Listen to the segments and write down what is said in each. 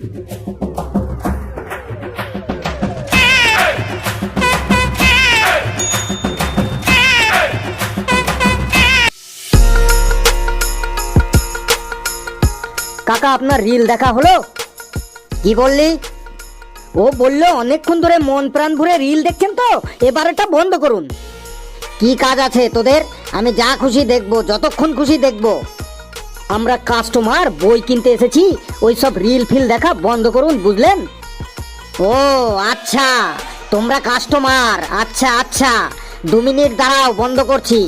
কাকা, আপনার রিল দেখা হলো? কি বললি? ও বলল, অনেকক্ষণ ধরে মন প্রাণ ভরে রিল দেখছেন তো, এবার এটা বন্ধ করুন। কি কাজ আছে তোদের? আমি যা খুশি দেখব, যতক্ষণ খুশি দেখব। আমরা কাস্টমার বই কিনতে এসেছি ওই সব রিল ফিল দেখা বন্ধ করুন, বুঝলেন? ও আচ্ছা তোমরা কাস্টমার আচ্ছা আচ্ছা দু মিনিট দাঁড়াও, বন্ধ করছি।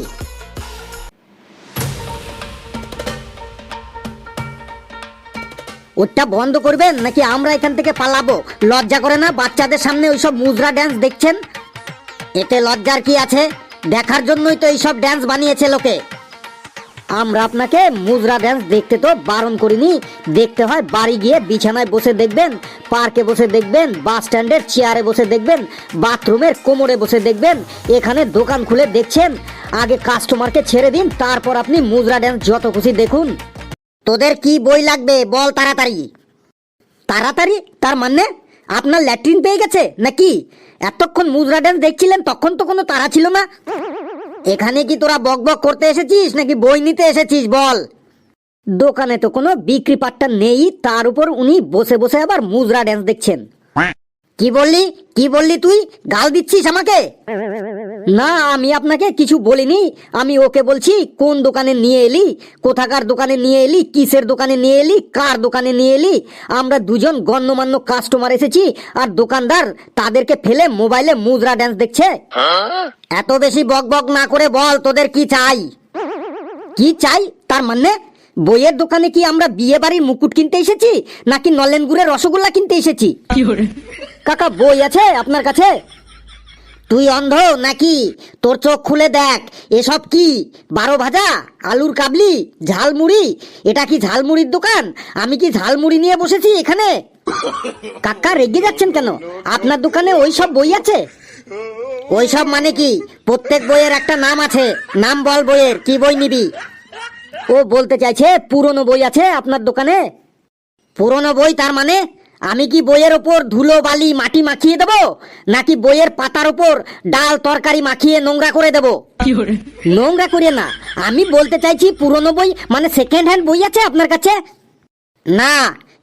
ওটা বন্ধ করবেন, নাকি আমরা এখান থেকে পালাবো? লজ্জা করে না, বাচ্চাদের সামনে ওইসব মুজরা ড্যান্স দেখছেন? এতে লজ্জার কি আছে? দেখার জন্যই তো এইসব ড্যান্স বানিয়েছে লোকে। আমরা আপনাকে মুজরা ড্যান্স দেখতে তো বারণ করিনি। দেখতে হয় বাড়ি গিয়ে বিছানায় বসে দেখবেন পার্কে বসে দেখবেন বাস স্ট্যান্ডের চেয়ারে বসে দেখবেন বাথরুমের কোমরে বসে দেখবেন, এখানে দোকান খুলে দেখছেন, আগে কাস্টমারকে ছেড়ে দিন, তারপর আপনি মুজরা ড্যান্স যত খুশি দেখুন। তোদের কি বই লাগবে? বল তাড়াতাড়ি। তাড়াতাড়ি? তার মানে? আপনার ল্যাট্রিন পেয়ে গেছে? নাকি? এতক্ষণ মুজরা ড্যান্স দেখছিলেন, তখন তো কোনো তারা ছিল না? এখানে কি তোরা বক বক করতে এসেছিস? নাকি বই নিতে এসেছিস? বল। দোকানে তো কোনো বিক্রি পাট্টা নেই, তার উপর উনি বসে বসে আবার মুজরা ড্যান্স দেখছেন। কি বললি? কি বললি তুই? গাল দিচ্ছিস আমাকে? না, আমি আপনাকে কিছু বলিনি। আমি ওকে বলছি, কোন দোকানে নিয়ে এলি? কোথাকার দোকানে নিয়ে এলি? কিসের দোকানে নিয়ে এলি? কার দোকানে নিয়ে এলি? আমরা দুজন গণ্যমান্য কাস্টমার এসেছি, আর দোকানদার তাদেরকে ফেলে মোবাইলে মুজরা ড্যান্স দেখছে। এত বেশি বক বক না করে বল, তোদের কি চাই? কি চাই? তার মানে বইয়ের দোকানে কি আমরা বিয়ে বাড়ির মুকুট কিনতে এসেছি, নাকি নলেন গুড়ের রসগোল্লা কিনতে এসেছি? কাকা বই আছে আপনার কাছে? তুই অন্ধ নাকি? তোর চোখ খুলে দেখ, এসব কি? বারো ভাজা? আলুর কাবলি? ঝালমুড়ি? এটা কি ঝালমুড়ির দোকান? আমি কি ঝালমুড়ি নিয়ে বসেছি এখানে? কাকা রেগে যাচ্ছেন কেন? আপনার দোকানে ওই সব বই আছে? ওই সব মানে কি? প্রত্যেক বইয়ের একটা নাম আছে। নাম বল বইয়ের, কি বই নিবি? ও বলতে চাইছে, পুরনো বই আছে আপনার দোকানে? পুরনো বই তার মানে? আমি কি বইয়ের ওপর ধুলো বালি মাটি মাখিয়ে দেব? নাকি বইয়ের পাতার ওপর ডাল তরকারি মাখিয়ে নোংরা করে দেব? নোংরা করে না। আমি বলতে চাইছি পুরনো বই মানে সেকেন্ড হ্যান্ড বই আছে আপনার কাছে? না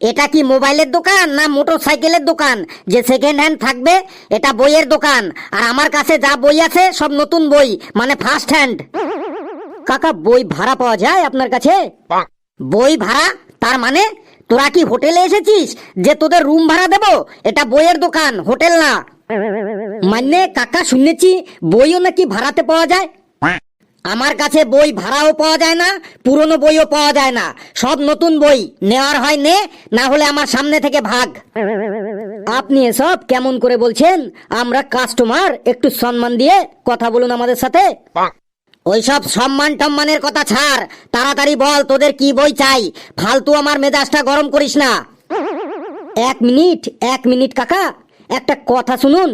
এটা কি মোবাইলের দোকান না মোটর সাইকেলের দোকান? যে সেকেন্ড হ্যান্ড থাকবে এটা বইয়ের দোকান। আর আমার কাছে যা বই আছে সব নতুন বই মানে ফার্স্ট হ্যান্ড কাকা বই ভাড়া পাওয়া যায় আপনার কাছে? বই ভাড়া তার মানে তোরা কি হোটেলে এসেছিস? যে তোদের রুম ভাড়া দেব? এটা বইয়ের দোকান, হোটেল না। মানে কাকা, শুনেছি বইও নাকি ভাড়াতে পাওয়া যায়? আমার কাছে বই ভাড়াও পাওয়া যায় না, পুরনো বইও পাওয়া যায় না। সব নতুন বই, নেওয়ার হয় নে, না হলে আমার সামনে থেকে ভাগ। আপনি এসব কেমন করে বলছেন? আমরা কাস্টমার একটু সম্মান দিয়ে কথা বলুন আমাদের সাথে। ওইসব সম্মান টম্মানের কথা ছাড়। তাড়াতাড়ি বল, তোদের কি বই চাই? ফালতু আমার মেজাজটা গরম করিস না। এক মিনিট এক মিনিট, কাকা। একটা কথা শুনুন।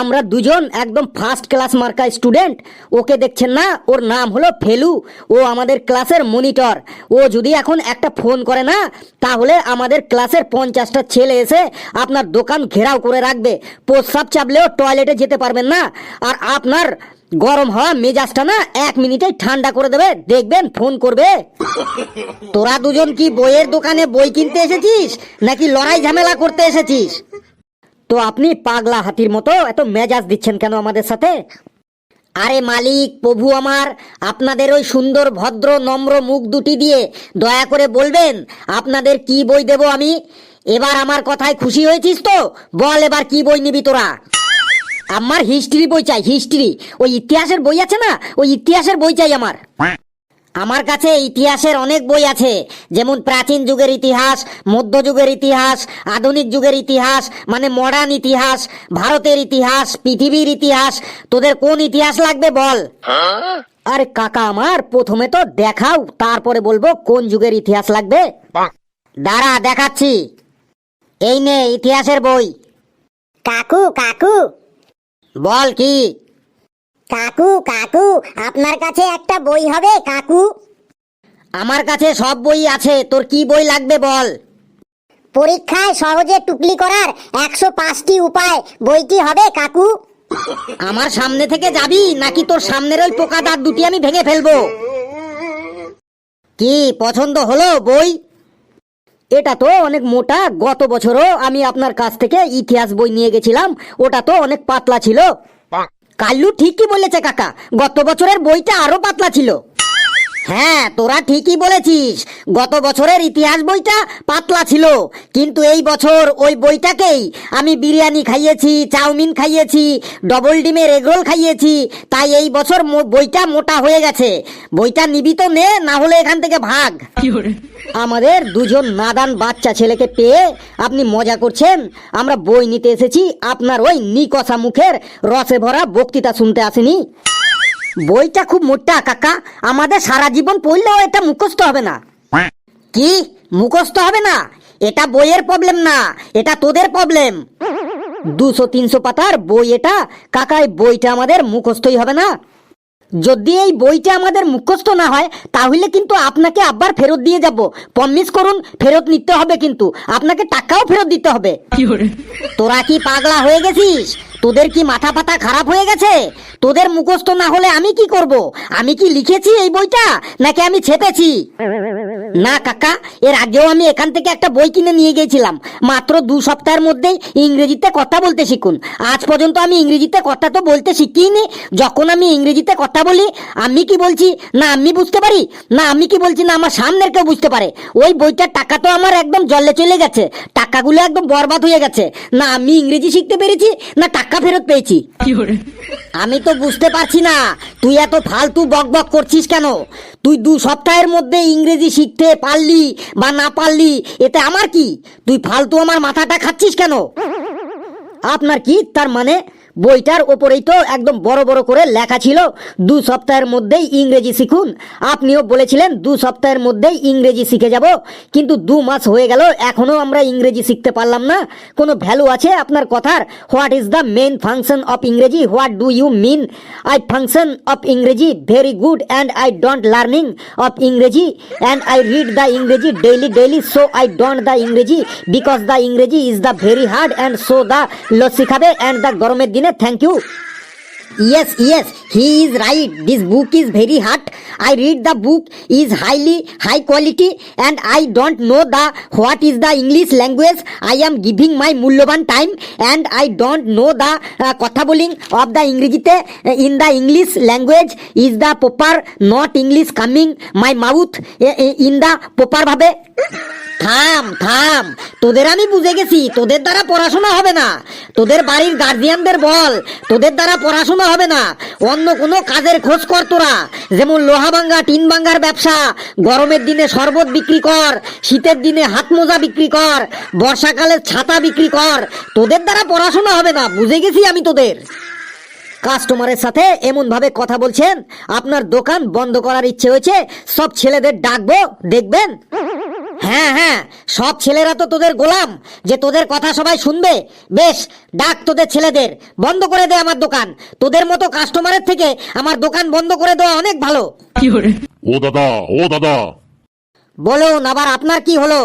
আমরা দুজন একদম ফার্স্ট ক্লাস মার্কা স্টুডেন্ট ওকে দেখছেন না? ওর নাম হলো ফেলু। ও আমাদের ক্লাসের মনিটর ও যদি এখন একটা ফোন করে না, তাহলে আমাদের ক্লাসের পঞ্চাশটা ছেলে এসে আপনার দোকান ঘেরাও করে রাখবে। প্রস্রাব চাপলেও টয়লেটে যেতে পারবেন না। আর আপনার গরম হওয়া মেজাজটা না এক মিনিটেই ঠান্ডা করে দেবে। দেখবেন ফোন করবে। তোরা দুজন কি বইয়ের দোকানে বই কিনতে এসেছিস? নাকি লড়াই ঝামেলা করতে এসেছিস? তো আপনি পাগলা হাতির মতো এত মেজাজ দিচ্ছেন কেন আমাদের সাথে? আরে মালিক, প্রভু আমার, আপনাদের ওই সুন্দর, ভদ্র, নম্র মুখ দুটি দিয়ে দয়া করে বলবেন, আপনাদের কি বই দেব আমি? এবার আমার কথায় খুশি হয়েছিস তো? বল এবার কি বই নিবি তোরা? আমার হিস্ট্রি বই চাই, হিস্ট্রি। ওই ইতিহাসের বই আছে না? ওই ইতিহাসের বই চাই আমার। আমার কাছে ইতিহাসের অনেক বই আছে যেমন প্রাচীন যুগের ইতিহাস মধ্যযুগের ইতিহাস আধুনিক যুগের ইতিহাস মানে মডার্ন ইতিহাস ভারতের ইতিহাস পৃথিবীর ইতিহাস। তোদের কোন ইতিহাস লাগবে বল? আরে কাকা আমার প্রথমে তো দেখাও তারপরে বলব কোন যুগের ইতিহাস লাগবে। দাঁড়া দেখাচ্ছি। এই নে ইতিহাসের বই। কাকু কাকু। বল কি? কাকু কাকু আপনার কাছে একটা বই হবে কাকু। আমার কাছে সব বই আছে তোর কি বই লাগবে বল? পরীক্ষায় সহজে টুকলি করার একশো পাঁচটি উপায় বইটি হবে কাকু। আমার সামনে থেকে যাবি নাকি তোর সামনের ওই পোকা দাঁত দুটি আমি ভেঙে ফেলব? কি পছন্দ হলো বই? এটা তো অনেক মোটা গত বছরও আমি আপনার কাছ থেকে ইতিহাস বই নিয়ে গেছিলাম ওটা তো অনেক পাতলা ছিল। কাল্লু ঠিকই বলেছে কাকা। গত বছরের বইটা আরও পাতলা ছিল। হ্যাঁ তোরা ঠিকই বলেছিস। গত বছরের ইতিহাস বইটা পাতলা ছিল কিন্তু এই বছর ওই বইটাকেই আমি বিরিয়ানি খাইয়েছি চাউমিন খাইয়েছি ডবল ডিমের এগরোল খাইয়েছি তাই এই বছর বইটা মোটা হয়ে গেছে। বইটা নিবি তো নে না হলে এখান থেকে ভাগ। আমাদের দুজন নাদান বাচ্চা ছেলেকে পেয়ে আপনি মজা করছেন। আমরা বই নিতে এসেছি আপনার ওই নিকষা মুখের রসে ভরা বক্তৃতা শুনতে আসেনি। বইটা খুব মোটা কাকা। আমাদের সারা জীবন পড়লেও এটা মুখস্থ হবে না। কি? মুখস্থ হবে না? এটা বইয়ের প্রবলেম না। এটা তোদের প্রবলেম দুশো তিনশো পাতার বই এটা। কাকা এই বইটা আমাদের মুখস্থই হবে না। যদি এই বইটা আমাদের মুখস্থ না হয় তাহলে কিন্তু আপনাকে আবার ফেরত দিয়ে যাব। প্রমিস করুন ফেরত নিতে হবে কিন্তু। আপনাকে টাকাও ফেরত দিতে হবে। তোরা কি পাগলা হয়ে গেছিস? তোদের কি মাথা পাতা খারাপ হয়ে গেছে? তোদের মুখস্থ না হলে আমি কি করব? আমি কি লিখেছি এই বইটা, নাকি আমি ছেপেছি? না, কাকা, এর আগেও আমি এখান থেকে একটা বই কিনে নিয়ে গিয়েছিলাম। মাত্র দু সপ্তাহের মধ্যেই ইংরেজিতে কথা বলতে শিখুন। আজ পর্যন্ত আমি ইংরেজিতে কথা তো বলতে শিখিনি। যখন আমি ইংরেজিতে কথা বলি, আমি কি বলছি? না, আমি বুঝতে পারি। না, আমি কি বলছি? না, আমার সামনের কেউ বুঝতে পারে। ওই বইটার টাকা তো আমার একদম জলে চলে গেছে। টাকাগুলো একদম বরবাদ হয়ে গেছে। না, আমি ইংরেজি শিখতে পেরেছি, না, টাকা ফেরত পেয়েছি। আমি তো বুঝতে পারছি না তুই এত ফালতু বক বক করছিস কেন? তুই দু সপ্তাহের মধ্যে ইংরেজি শিখতে পারলি বা না পারলি এতে আমার কি? তুই ফালতু আমার মাথাটা খাচ্ছিস কেন? আপনার কি তার মানে? বইটার ওপরেই তো একদম বড় বড় করে লেখা ছিল। দু সপ্তাহের মধ্যেই ইংরেজি শিখুন। আপনিও বলেছিলেন, দু সপ্তাহের মধ্যেই ইংরেজি শিখে যাব। কিন্তু দু মাস হয়ে গেল এখনও আমরা ইংরেজি শিখতে পারলাম না। কোনো ভ্যালু আছে আপনার কথার? What is the main function of ইংরেজি? What do you mean? I function of ইংরেজি very good and I don't learning of ইংরেজি। অ্যান্ড আই রিড দ্য ইংরেজি daily daily, so I don't the ইংরেজি। Because the ইংরেজি is the very hard and so the lassi খাবে। And the গরমের দিনে thank you yes he is right this book is very hard i read the book is highly high quality and i don't know the what is the english language i am giving my mূল্যবান time and i don't know the uh, কথা বলিং of the ইংরেজিতে uh, in the english language is the proper not english coming my mouth uh, uh, থাম থাম। তোদের আমি বুঝে গেছি, তোদের দ্বারা পড়াশোনা হবে না। তোদের বাড়ির গার্জিয়ানদের বল, তোদের দ্বারা পড়াশোনা হবে না। অন্য কোনো কাজের খোঁজ কর তোরা। যেমন লোহা ভাঙ্গা, টিন ভাঙ্গার ব্যবসা, গরমের দিনে শরবত বিক্রি কর, শীতের দিনে হাত মোজা বিক্রি কর, বর্ষাকালে ছাতা বিক্রি কর। তোদের দ্বারা পড়াশোনা হবে না, বুঝে গেছি আমি তোদের। কাস্টমারের সাথে এমন ভাবে কথা বলছেন, আপনার দোকান বন্ধ করার ইচ্ছে হয়েছে, সব ছেলেদের ডাকবো, দেখবেন। হ্যাঁ হ্যাঁ সব ছেলেরা তো তোদের গোলাম যে তোদের কথা সবাই শুনবে। বেশ ডাক তোদের ছেলেদের বন্ধ করে দে আমার দোকান। তোদের মতো কাস্টমারের থেকে আমার দোকান বন্ধ করে দেওয়া অনেক ভালো। ও দাদা ও দাদা। বলুন আবার আপনার কি হলো?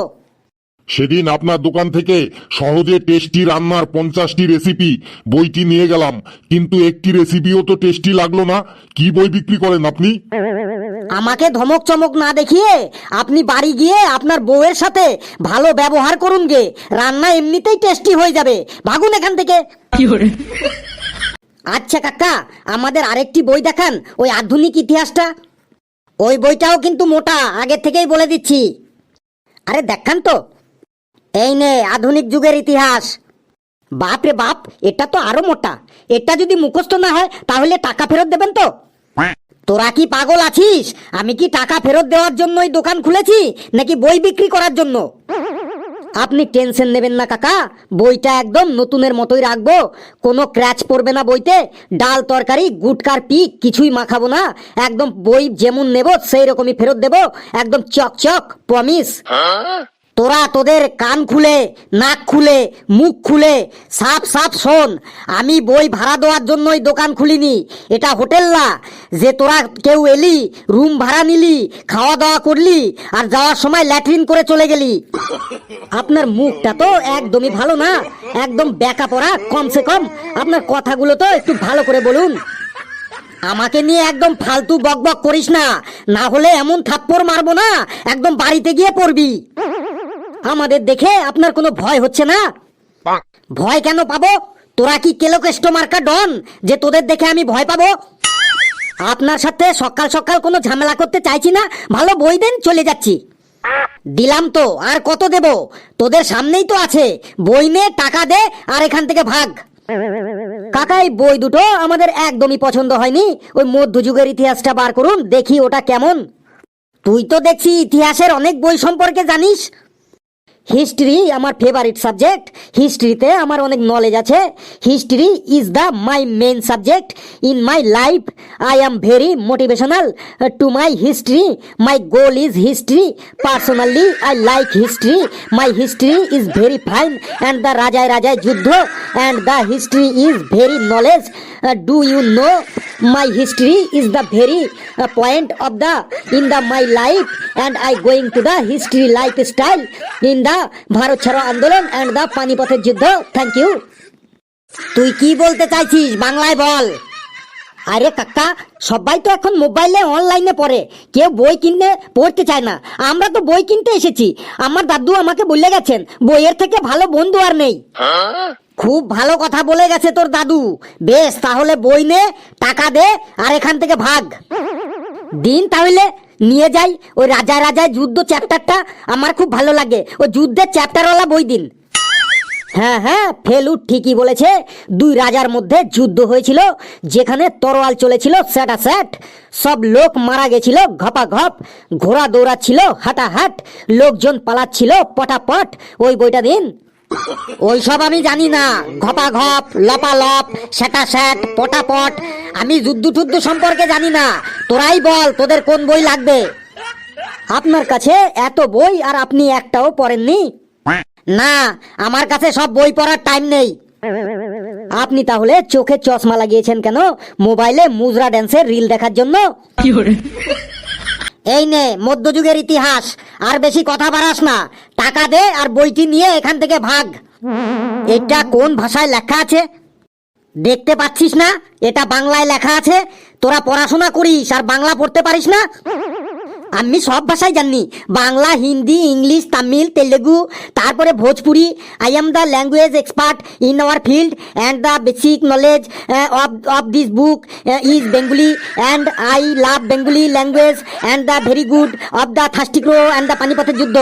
সেদিন আপনার দোকান থেকে সহজে টেস্টি রান্নার পঞ্চাশটি রেসিপি বইটি নিয়ে গেলাম। কিন্তু একটি রেসিপিও তো টেস্টি লাগল না। কি বই বিক্রি করেন আপনি? আমাকে ধমক চমক না দেখিয়ে আপনি বাড়ি গিয়ে আপনার বউয়ের সাথে ভালো ব্যবহার করুন গে রান্না এমনিতেই টেস্টি হয়ে যাবে। ভাগুন এখান থেকে। আচ্ছা কাকা আমাদের আরেকটি বই দেখান ওই আধুনিক ইতিহাসটা। ওই বইটাও কিন্তু মোটা আগের থেকেই বলে দিচ্ছি। আরে দেখান তো। এই নে আধুনিক যুগের ইতিহাস। বাপ রে বাপ এটা তো আরও মোটা। এটা যদি মুখস্থ না হয় তাহলে টাকা ফেরত দেবেন তো? তোরা কি পাগল আছিস? আমি কি টাকা ফেরত দেওয়ার জন্যই দোকান খুলেছি, নাকি বই বিক্রি করার জন্য? আপনি টেনশন নেবেন না, কাকা। বইটা একদম নতুনের মতোই রাখব। কোনো ক্র্যাচ পড়বে না বইতে। ডাল তরকারি, গুটকার পিক, কিছুই মাখাবো না। একদম বই যেমন নেব সেই রকমই ফেরত দেবো। একদম চকচক প্রমিস তোরা তোদের কান খুলে, নাক খুলে, মুখ খুলে, সাপ সাপ শোন। আমি বই ভাড়া দেওয়ার জন্যই দোকান খুলিনি। এটা হোটেল না। যে তোরা কেউ এলি, রুম ভাড়া নিলি, খাওয়া দাওয়া করলি, আর যাওয়ার সময় ল্যাট্রিন করে চলে গেলি। আপনার মুখটা তো একদমই ভালো না। একদম ব্যাকা পড়া, কমসে কম। আপনার কথাগুলো তো একটু ভালো করে বলুন। আমাকে নিয়ে একদম ফালতু বকবক করিস না। না হলে এমন থাপ্পড় মারবো না। একদম বাড়িতে গিয়ে পড়বি। আমাদের দেখে আপনার কোনো ভয় হচ্ছে না? ভয় কেন পাবো? তোরা কি কেলোকেষ্ট মার্কা ডন যে তোদের দেখে আমি ভয় পাবো? আপনার সাথে সকাল সকাল কোনো ঝামেলা করতে চাইছি না? ভালো বই দেন চলে যাচ্ছি। দিলাম তো আর কত দেব? তোদের সামনেই তো আছে। বই নে টাকা দে আর এখান থেকে ভাগ। কাকা এই বই দুটো আমাদের একদমই পছন্দ হয়নি। ওই মধ্যযুগের ইতিহাসটা বার করুন দেখি ওটা কেমন। তুই তো দেখছি ইতিহাসের অনেক বই সম্পর্কে জানিস। হিস্ট্রি আমার ফেভারিট সাবজেক্ট হিস্ট্রিতে আমার অনেক নলেজ আছে। History is the my main subject in my life I am very motivational to my history my goal is history personally I like history my history is very fine and the রাজায় রাজায় যুদ্ধ and the history is very knowledge do you know my history is the very uh, point of the in the my life and i going to the history lifestyle. In the Bharat ছাড়ো আন্দোলন and the পানিপথের যুদ্ধ। Thank you তুই কি বলতে চাইছিস? বাংলায় বল। আরে কাকা, সবাই তো এখন মোবাইলে অনলাইনে পড়ে। কেউ বই কিনতে, পড়তে চায় না। আমরা তো বই কিনতে এসেছি। আমার দাদু আমাকে বলে গেছেন, বইয়ের থেকে ভালো বন্ধু আর নেই। খুব ভালো কথা বলে গেছে তোর দাদু। বেশ, তাহলে বই নে, টাকা দে, আর এখান থেকে ভাগ। দিন তাহলে নিয়ে যাই, ওই রাজা রাজায় যুদ্ধ চ্যাপ্টারটা আমার খুব ভালো লাগে। ওই যুদ্ধের চ্যাপ্টারওয়ালা বই দিন হ্যাঁ হ্যাঁ ফেলু ঠিকই বলেছে, দুই রাজার মধ্যে যুদ্ধ হয়েছিল, যেখানে তরোয়াল চলেছিল স্যাটা স্যাট। সব লোক মারা গেছিল ঘপা ঘপ ঘোড়া দৌড়াচ্ছিল, হাঁটাহাট, লোকজন পালাচ্ছিল, পটাপট। ওই বইটা দিন। ওইসব আমি জানি না। ঘপা ঘপ লপা লপালপ স্যাটা স্যাট পটাপট। আমি যুদ্ধ টুদ্ধ সম্পর্কে জানি না। তোরাই বল, তোদের কোন বই লাগবে? আপনার কাছে এত বই আর আপনি একটাও পড়েননি? না, আমার কাছে সব বই পড়ার টাইম নেই। আপনি তাহলে চোখে চশমা লাগিয়েছেন কেন? মোবাইলে মুজরা ড্যান্সের রিল দেখার জন্য? এই নে, মধ্যযুগের ইতিহাস। আর বেশি কথা বাড়াস না। টাকা দে আর বইটি নিয়ে এখান থেকে ভাগ। এটা কোন ভাষায় লেখা আছে? দেখতে পাচ্ছিস না? এটা বাংলায় লেখা আছে। তোরা পড়াশোনা করিস আর বাংলা পড়তে পারিস না? আমি সব ভাষাই জানি বাংলা, হিন্দি, ইংলিশ, তামিল, তেলেগু, তারপরে Bhojpuri. I am the language expert in our field and the basic knowledge of of this book is Bengali and I love Bengali language and the very good of the থাস্টিক্রো and the পানিপথের যুদ্ধ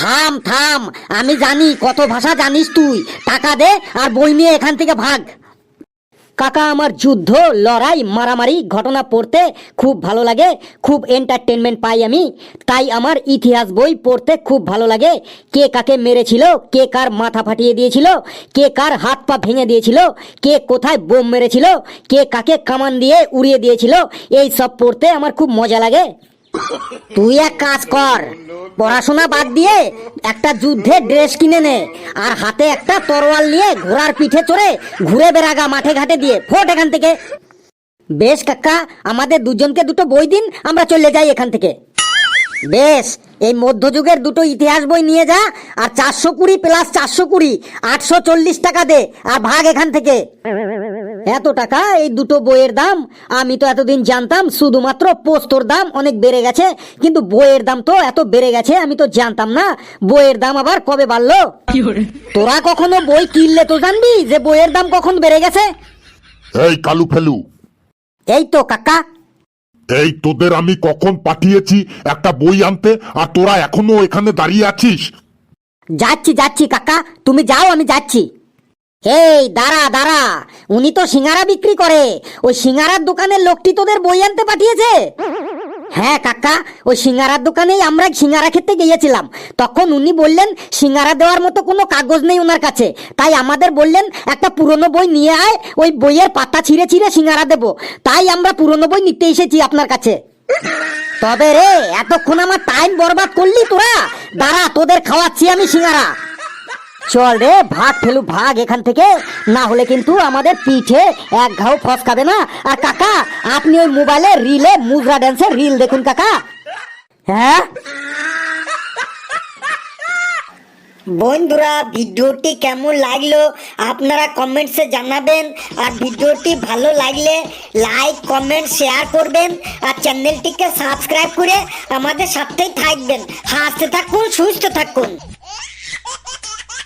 থাম থাম, আমি জানি, কত ভাষা জানিস তুই। টাকা দে আর বই নিয়ে এখান থেকে ভাগ। কাকা, আমার যুদ্ধ, লড়াই, মারামারি ঘটনা পড়তে খুব ভালো লাগে, খুব এন্টারটেনমেন্ট পাই আমি। তাই আমার ইতিহাস বই পড়তে খুব ভালো লাগে। কে কাকে মেরেছিল, কে কার মাথা ফাটিয়ে দিয়েছিল, কে কার হাত পা ভেঙে দিয়েছিল, কে কোথায় বোম মেরেছিল, কে কাকে কামান দিয়ে উড়িয়ে দিয়েছিল, এই সব পড়তে আমার খুব মজা লাগে। তুই এক কাজ কর, পড়াশোনা বাদ দিয়ে একটা যুদ্ধের ড্রেস কিনে নে আর হাতে একটা তরোয়াল নিয়ে ঘোড়ার পিঠে চড়ে ঘুরে বেড়াগা মাঠে ঘাটে দিয়ে ফোট এখান থেকে। বেশ কাকা, আমাদের দুজনকে দুটো বই দিন, আমরা চলে যাই এখান থেকে। বেশ এই মধ্যযুগের দুটো ইতিহাস বই নিয়ে যা আর চারশো কুড়ি প্লাস চারশো কুড়ি আটশো চল্লিশ টাকা দে আর ভাগ এখান থেকে। এত টাকা? এই দুটো বইয়ের দাম? আমি তো এতদিন জানতাম শুধুমাত্র পোস্তর দাম অনেক বেড়ে গেছে কিন্তু বইয়ের দাম তো এত বেড়ে গেছে আমি তো জানতাম না বইয়ের দাম আবার কবে বাড়লো? তোরা কখনো বই কিনলে তো জানবি যে বইয়ের দাম কখন বেড়ে গেছে? এই কালু ফেলু। এই তো কাকা। এই তোদের আমি কখন পাঠিয়েছি একটা বই আনতে? আর তোরা এখনও এখানে দাঁড়িয়ে আছিস? যাচ্ছি যাচ্ছি, কাকা। তুমি যাও, আমি যাচ্ছি। এই দাঁড়া দাঁড়া। উনি তো সিঙ্গারা বিক্রি করে। ওই সিঙ্গারার দোকানের লোকটি তোদের বই আনতে পাঠিয়েছে? হ্যাঁ কাকা, ওই সিঙ্গারার দোকানেই আমরা সিঙ্গারা খেতে গিয়েছিলাম। তখন উনি বললেন, সিঙ্গারা দেওয়ার মতো কোনো কাগজ নেই ওনার কাছে। তাই আমাদের বললেন, একটা পুরনো বই নিয়ে আয়, ওই বইয়ের পাতা ছিঁড়ে ছিঁড়ে সিঙ্গারা দেবো। তাই আমরা পুরনো বই নিতে এসেছি আপনার কাছে। তবে রে, এতক্ষণ আমার টাইম বরবাদ করলি তোরা। দাঁড়া, তোদের খাওয়াচ্ছি আমি সিঙ্গারা। চল রে, ভাগ ফেলু, ভাগ এখান থেকে। না হলে কিন্তু আমাদের পিঠে এক ঘাও ফসকাবে না। আর কাকা, আপনি ওই মোবাইলে রিলে মুদ্রা ড্যান্সের রিল দেখুন কাকা। হ্যাঁ? বন্ধুরা, ভিডিওটি কেমন লাগল আপনারা কমেন্টসে জানাবেন। আর ভিডিওটি ভালো লাগলে লাইক কমেন্ট শেয়ার করবেন। আর চ্যানেলটিকে সাবস্ক্রাইব করে আমাদের সাথেই থাকবেন। হাসতে থাকুন, সুস্থ থাকুন।